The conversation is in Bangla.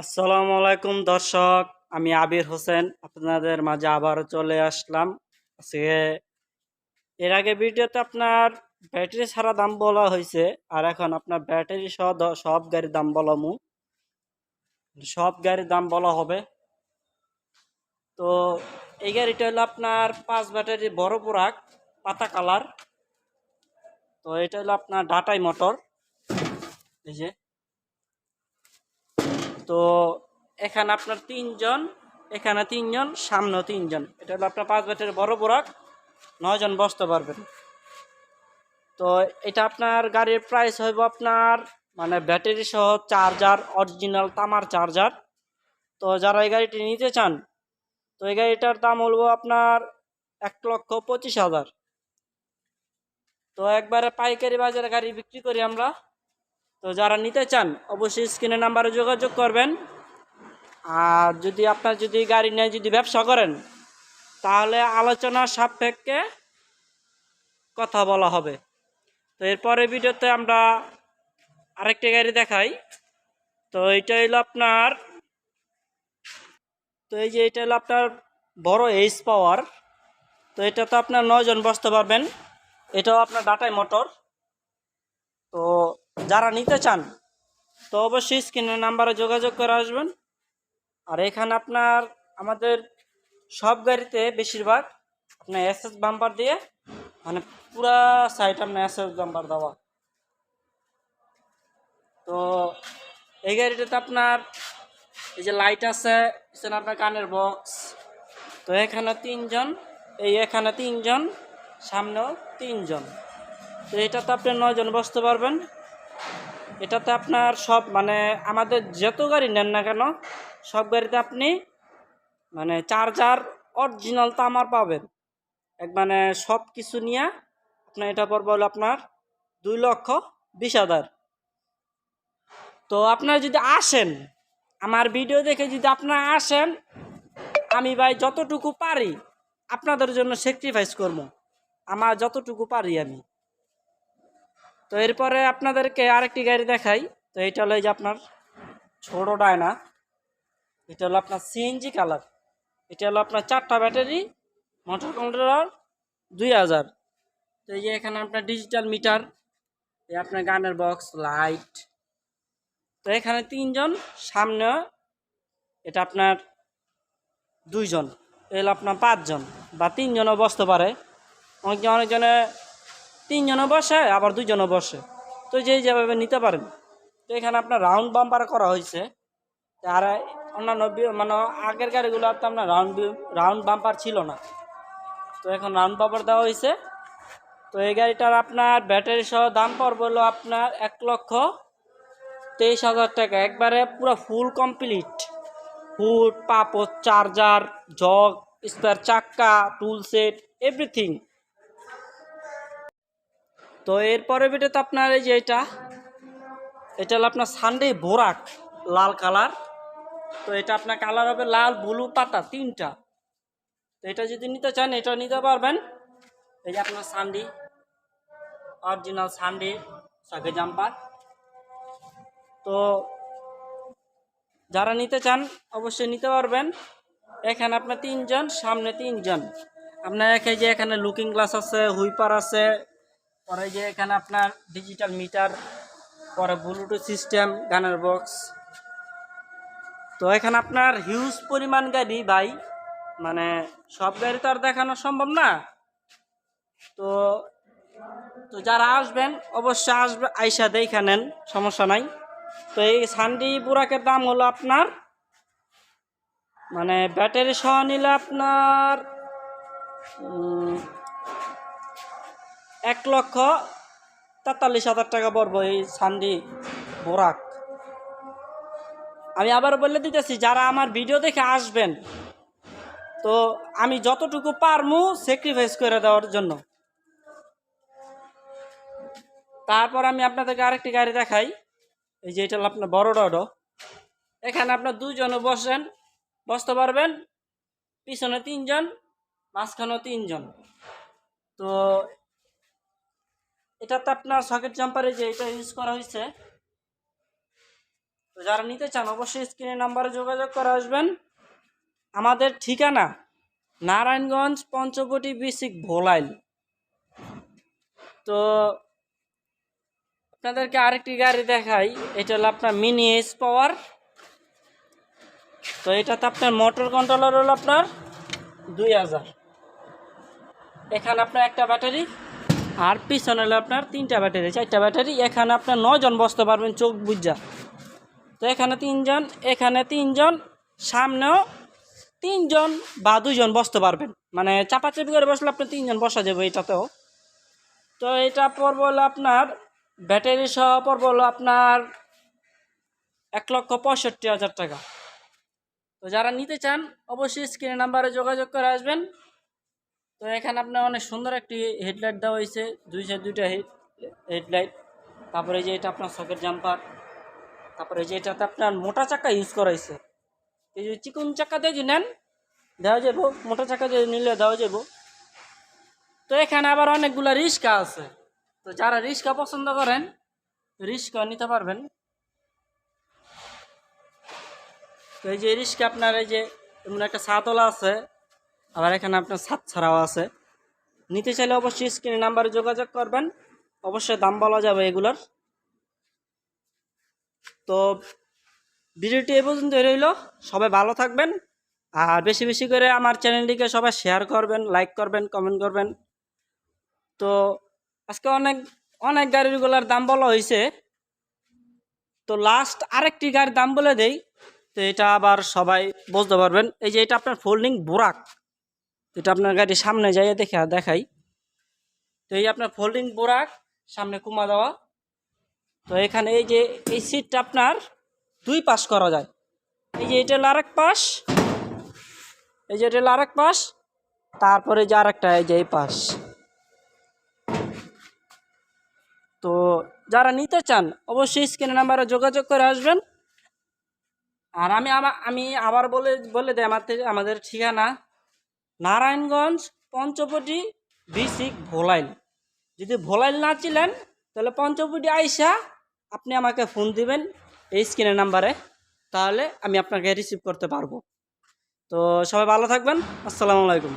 আসসালামু আলাইকুম দর্শক, আমি আবির হোসেন, আপনাদের মাঝে আবারও চলে আসলাম। আজকে এর আগে ভিডিওতে আপনার ব্যাটারি ছাড়া দাম বলা হয়েছে, আর এখন আপনার ব্যাটারি সহ সব গাড়ির দাম বলা বলামু সব গাড়ির দাম বলা হবে। তো এই গাড়িটা হলো আপনার পাঁচ ব্যাটারি বড় পোরাক, পাতা কালার। তো এটা হলো আপনার ডাটাই মোটর এই যে। তো এখানে আপনার তিনজন, এখানে তিনজন সামনেও তিনজন। এটা হলো আপনার পাঁচ ব্যাটের বড় বোরাক, নয়জন বসতে পারবেন। তো এটা আপনার গাড়ির প্রাইস হইব আপনার মানে ব্যাটারি সহ চার্জার অরিজিনাল তামার চার্জার তো যারা এই গাড়িটি নিতে চান, তো এই গাড়িটার দাম হলবো আপনার এক লক্ষ পঁচিশ হাজার। তো একবারে পাইকারি বাজারে গাড়ি বিক্রি করি আমরা। তো যারা নিতে চান, অবশ্যই স্ক্রিনের নাম্বারে যোগাযোগ করবেন। আর যদি আপনার যদি গাড়ি নিয়ে যদি ব্যবসা করেন, তাহলে আলোচনা সাপেক্ষে কথা বলা হবে। তো এরপরে ভিডিওতে আমরা আরেকটা গাড়ি দেখাই। তো এটা হলো আপনার, তো এই যে এটা হলো আপনার বড় এইচ পাওয়ার তো এটা তো আপনার নজন বসতে পারবেন। এটাও আপনার ডাটাই মোটর তো যারা নিতে চান, তো অবশ্যই স্ক্রিনের নাম্বারে যোগাযোগ করে আসবেন। আর এখানে আপনার, আমাদের সব গাড়িতে বেশিরভাগ আপনার এসএস বাম্পার দিয়ে মানে পুরা সাইড আপনার এসএস বাম্পার দেওয়া। তো এই গাড়িটাতে আপনার, এই যে লাইট আছে পিছনে আপনার কানের বক্স তো এখানে তিনজন, এই এখানে তিনজন, সামনেও তিনজন। তো এটাতে আপনি নয়জন বসতে পারবেন। এটাতে আপনার সব মানে আমাদের যত গাড়ি নেন না কেন, সব গাড়িতে আপনি মানে চার্জার অরিজিনাল তামার পাবেন। এক মানে সব কিছু নিয়ে আপনার এটা পড়বে হলো আপনার দুই লক্ষ বিশ হাজার। তো আপনারা যদি আসেন, আমার ভিডিও দেখে যদি আপনারা আসেন, আমি ভাই যতটুকু পারি আপনাদের জন্য স্যাক্রিফাইস করব। আমার যতটুকু পারি আমি। তো এরপরে আপনাদেরকে আরেকটি গাড়ি দেখাই। তো এটা হলো এই যে আপনার ছোট ডায়না। এটা হলো আপনার সিএনজি কালার। এটা হলো আপনার চারটা ব্যাটারি, মোটর কন্ট্রোলার দুই হাজার। তো এই যে এখানে আপনার ডিজিটাল মিটার, এই আপনার গানের বক্স, লাইট। তো এখানে তিনজন, সামনে এটা আপনার দুইজন এলো আপনার পাঁচজন বা তিনজনও বসতে পারে। অনেকজন অনেকজনে তিনজনও বসে, আবার দুইজনও বসে। তো যেই যেভাবে নিতে পারেন। তো এখানে আপনার রাউন্ড বাম্পার করা হয়েছে। আর অন্যান্য মানে আগের গাড়িগুলো তো আপনার রাউন্ড রাউন্ড বাম্পার ছিল না। তো এখন রাউন্ড বাম্পার দেওয়া হয়েছে। তো এই গাড়িটার আপনার ব্যাটারি সহ দাম পড়বে হলো আপনার এক লক্ষ তেইশ হাজার টাকা। একবারে পুরো ফুল কমপ্লিট ফুট পাপড় চার্জার জগ স্পেয়ার চাক্কা টুল সেট এভরিথিং তো এরপরে তো আপনার এই যে এটা এটা হলো আপনার সানডে বোরাক, লাল কালার। তো এটা আপনার কালার হবে লাল ব্লু পাতা, তিনটা। তো এটা যদি নিতে চান, এটা নিতে পারবেন। এই যে আপনার সানডি অরিজিনাল সানডি সাগে জাম্পার তো যারা নিতে চান, অবশ্যই নিতে পারবেন। এখানে আপনার তিনজন, সামনে তিনজন। আপনার একে যে এখানে লুকিং গ্লাস আছে, হুইপার আছে পরে যে এখানে আপনার ডিজিটাল মিটার পরে ব্লুটুথ সিস্টেম গানের বক্স তো এখানে আপনার হিউজ পরিমাণ গাড়ি ভাই মানে সব গাড়ি তো আর দেখানো সম্ভব না। তো তো যারা আসবেন, অবশ্যই আসবে, আইসা দেখে নেন, সমস্যা নাই। তো এই সান্ডি বুরাকের দাম হলো আপনার মানে ব্যাটারি সহ নিলে আপনার এক লক্ষ তেতাল্লিশ হাজার টাকা পড়ব এই সানডি বোরাক। আমি আবার বলে দিতেছি, যারা আমার ভিডিও দেখে আসবেন, তো আমি যতটুকু পারমু স্যাক্রিফাইস করে দেওয়ার জন্য। তারপর আমি আপনাদেরকে আরেকটি গাড়ি দেখাই, এই যে এটা আপনার বড় ডডো। এখানে আপনার দুজনে বসেন, বসতে পারবেন, পিছনে তিনজন, মাঝখানেও তিনজন। তো এটাতে আপনার সকেট জাম্পারে যে এটা ইউজ করা হয়েছে। তো যারা নিতে চান, অবশ্যই স্ক্রিনের নাম্বারে যোগাযোগ করে আসবেন। আমাদের ঠিকানা নারায়ণগঞ্জ পঞ্চবটি বিসিক ভোলাইল। তো আপনাদেরকে আরেকটি গাড়ি দেখাই, এটা হলো আপনার মিনি এস পাওয়ার তো এটাতে আপনার মোটর কন্ট্রোলার হলো আপনার দুই হাজার। এখানে আপনার একটা ব্যাটারি আর পিছনে হলো আপনার তিনটা ব্যাটারি, চারটা ব্যাটারি, এখানে আপনার নজন বসতে পারবেন চোখ বুঝা। তো এখানে তিনজন এখানে তিনজন, সামনেও তিনজন বা দুজন বসতে পারবেন। মানে চাপাচাপি করে বসলে আপনার তিনজন বসা যাবে এটাতেও। তো এটা পড়ব হলো আপনার ব্যাটারি সহ পড়ব হলো আপনার এক লক্ষ পঁয়ষট্টি হাজার টাকা। তো যারা নিতে চান, অবশ্যই স্ক্রিনের নাম্বারে যোগাযোগ করে আসবেন। তো এখানে আপনার অনেক সুন্দর একটি হেডলাইট দেওয়া হয়েছে, দুই সাইড দুইটা হেডলাইট। তারপরে এই যে এটা আপনার সকেট জাম্পার তারপরে যে এটাতে আপনার মোটা চাকা ইউজ করা হয়েছে। এই যে চিকন চাকা দিয়ে যদি নেন, দেওয়া যাব মোটা চাকা দিয়ে নিলে দেওয়া যাব তো এখানে আবার অনেকগুলো রিক্সা আছে। তো যারা রিক্সা পছন্দ করেন রিক্সা নিতে পারবেন। তো এই যে রিক্সা আপনার এই যে এমন একটা ছাতলা আছে আবার এখানে আপনার ছাদ ছাড়াও আছে। নিতে চাইলে অবশ্যই স্ক্রিনে নাম্বারে যোগাযোগ করবেন। অবশ্যই দাম বলা যাবে এগুলোর। তো ভিডিওটি এ পর্যন্ত রইল। সবাই ভালো থাকবেন। আর বেশি বেশি করে আমার চ্যানেলটিকে সবাই শেয়ার করবেন, লাইক করবেন, কমেন্ট করবেন। তো আজকে অনেক অনেক গাড়িগুলোর দাম বলা হয়েছে তো লাস্ট আরেকটি গাড়ির দাম বলে দেই। তো এটা আবার সবাই বুঝতে পারবেন। এই যে এটা আপনার ফোল্ডিং বোরাক এটা আপনার গাড়ির সামনে যাইয়ে দেখে, দেখাই। তো এই আপনার ফোল্ডিং বোরাক সামনে কুমা দেওয়া। তো এখানে এই যে, এই সিটটা আপনার দুই পাশ করা যায়। এই যে এটা হলো আরেক পাশ। এই যে এটা হলো আরেক পাশ। তারপরে যে আরেকটা, এই যে এই পাশ। তো যারা নিতে চান, অবশ্যই স্ক্রিনের নাম্বারে যোগাযোগ করে আসবেন। আর আমি আমা- আবার বলে বলে দিই আমাদের আমাদের ঠিকানা নারায়ণগঞ্জ, পঞ্চবটি বিসিক ভোলাইল। যদি ভোলাইল না ছিলেন তাহলে পঞ্চপটি আইসা আপনি আমাকে ফোন দিবেন এই স্ক্রিনের নাম্বারে। তাহলে আমি আপনাকে রিসিভ করতে পারব। তো সবাই ভালো থাকবেন। আসসালামু আলাইকুম।